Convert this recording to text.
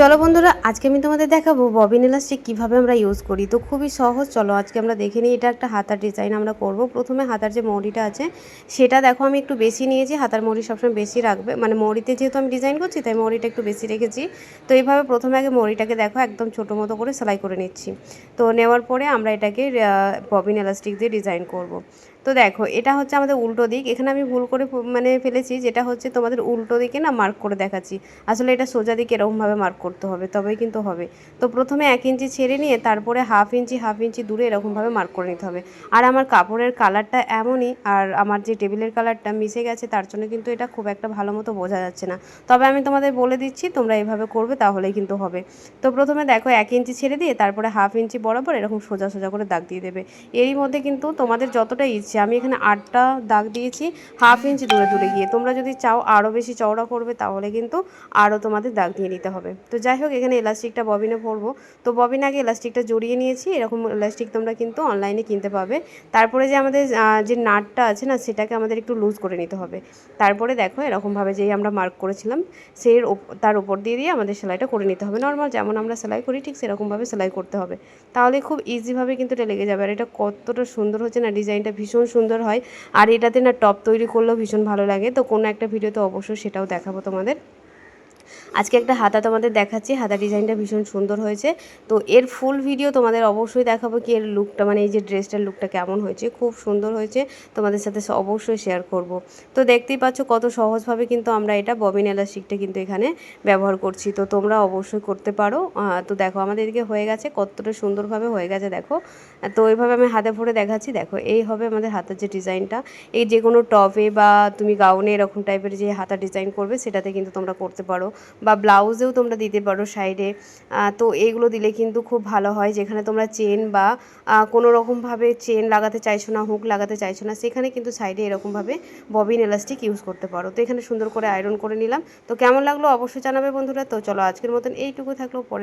চলো বন্ধুরা, আজকে আমি তোমাদের দেখাবো ববিন ইলাস্টিক কীভাবে আমরা ইউজ করি। তো খুবই সহজ, চলো আজকে আমরা দেখে নিই এটা একটা হাতার ডিজাইন আমরা করব। প্রথমে হাতার যে মৌরিটা আছে, সেটা দেখো আমি একটু বেশি নিয়েছি, হাতার মৌরি সবসময় বেশি রাখবে। মানে মৌরিতে যেহেতু আমি ডিজাইন করছি, তাই মৌরিটা একটু বেশি রেখেছি। তো এইভাবে প্রথমে আগে মৌরিটাকে দেখো, একদম ছোটো মতো করে সেলাই করে নিচ্ছি। তো নেওয়ার পরে আমরা এটাকে ববিন ইলাস্টিক দিয়ে ডিজাইন করব। তো দেখো, এটা হচ্ছে আমাদের উল্টো দিক। এখানে আমি ভুল করে মানে ফেলেছি, যেটা হচ্ছে তোমাদের উল্টো দিকে না মার্ক করে দেখাচ্ছি। আসলে এটা সোজা দিকে এরকমভাবে মার্ক করতে হবে, তবেই কিন্তু হবে। তো প্রথমে এক ইঞ্চি ছেড়ে নিয়ে তারপরে হাফ ইঞ্চি হাফ ইঞ্চি দূরে এরকমভাবে মার্ক করে নিতে হবে। আর আমার কাপড়ের কালারটা এমনই, আর আমার যে টেবিলের কালারটা মিশে গেছে, তার জন্য কিন্তু এটা খুব একটা ভালো মতো বোঝা যাচ্ছে না। তবে আমি তোমাদের বলে দিচ্ছি, তোমরা এভাবে করবে, তাহলেই কিন্তু হবে। তো প্রথমে দেখো, এক ইঞ্চি ছেড়ে দিয়ে তারপরে হাফ ইঞ্চি বরাবর এরকম সোজা সোজা করে দাগ দিয়ে দেবে। এরই মধ্যে কিন্তু তোমাদের যতটা ইচ্ছে, আমি এখানে আটটা দাগ দিয়েছি, হাফ ইঞ্চি দূরে দূরে গিয়ে। তোমরা যদি চাও আরও বেশি চওড়া করবে, তাহলে কিন্তু আরও তোমাদের দাগ দিয়ে নিতে হবে। তো যাই হোক, এখানে এলাস্টিকটা ববিনে পরবো তো ববিন আগে এলাস্টিকটা জড়িয়ে নিয়েছি, এরকম এলাস্টিক তোমরা কিন্তু অনলাইনে কিনতে পাবে। তারপরে যে আমাদের যে নাটটা আছে না, সেটাকে আমাদের একটু লুজ করে নিতে হবে। তারপরে দেখো, এরকমভাবে যেই আমরা মার্ক করেছিলাম, সেই তার উপর দিয়ে দিয়ে আমাদের সেলাইটা করে নিতে হবে। নর্মাল যেমন আমরা সেলাই করি, ঠিক সেরকমভাবে সেলাই করতে হবে। তাহলে খুব ইজিভাবে কিন্তু এটা লেগে যাবে। আর এটা কতটা সুন্দর হচ্ছে না, ডিজাইনটা ভীষণ সুন্দর হয়। আর এটাতে না টপ তৈরি করলেও ভীষণ ভালো লাগে। তো কোনো একটা ভিডিওতে অবশ্যই সেটাও দেখাবো তোমাদের। আজকে একটা হাতা তোমাদের দেখাচ্ছি, হাতা ডিজাইনটা ভীষণ সুন্দর হয়েছে। তো এর ফুল ভিডিও তোমাদের অবশ্যই দেখাবো কি এর লুকটা মানে এই যে ড্রেসটার লুকটা কেমন হয়েছে, খুব সুন্দর হয়েছে। তোমাদের সাথে অবশ্যই শেয়ার করব। তো দেখতেই পাচ্ছ কত সহজভাবে কিন্তু আমরা এটা ববিন এলাস্টিকটা কিন্তু এখানে ব্যবহার করছি। তো তোমরা অবশ্যই করতে পারো। তো দেখো আমাদের এদিকে হয়ে গেছে, কতটা সুন্দরভাবে হয়ে গেছে দেখো। তো এইভাবে আমি হাতে ভরে দেখাচ্ছি, দেখো এই হবে আমাদের হাতের যে ডিজাইনটা। এই যে কোনো টপে বা তুমি গাউনে এরকম টাইপের যে হাতা ডিজাইন করবে, সেটাতে কিন্তু তোমরা করতে পারো। বা ব্লাউজেও তোমরা দিতে পারো সাইডে। তো এইগুলো দিলে কিন্তু খুব ভালো হয়, যেখানে তোমরা চেন বা কোনো রকমভাবে চেন লাগাতে চাইছো না, হুক লাগাতে চাইছো না, সেখানে কিন্তু সাইডে এরকমভাবে ববিন এলাস্টিক ইউজ করতে পারো। তো এখানে সুন্দর করে আয়রন করে নিলাম। তো কেমন লাগল অবশ্যই জানাবে বন্ধুরা। তো চলো আজকের মতন এইটুকু থাকল, পরে